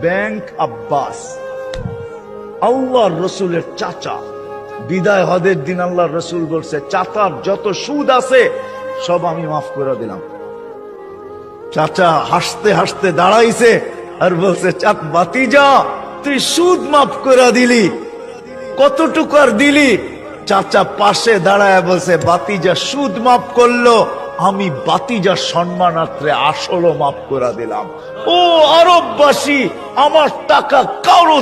Bank Abbas. আল্লাহ রসুলের চাচা। বিদায় হদের দিন আল্লাহ রসুল বলছে, চাচার যত সুদ আছে, সব আমি মাফ করে দিলাম। চাচা হাসতে হাসতে দাঁড়াইছে আর বলছে, চাক বাতি যা তুই সুদ মাফ করে দিলি। কতটুকু আর দিলি? চাচা পাশে দাঁড়ায় বলছে বাতিজা সুদ মাফ করল আমি বাতিজার সম্মানাত্রে আসলও মাফ করে দিলাম। ও আরববাসী আমার টাকা কারও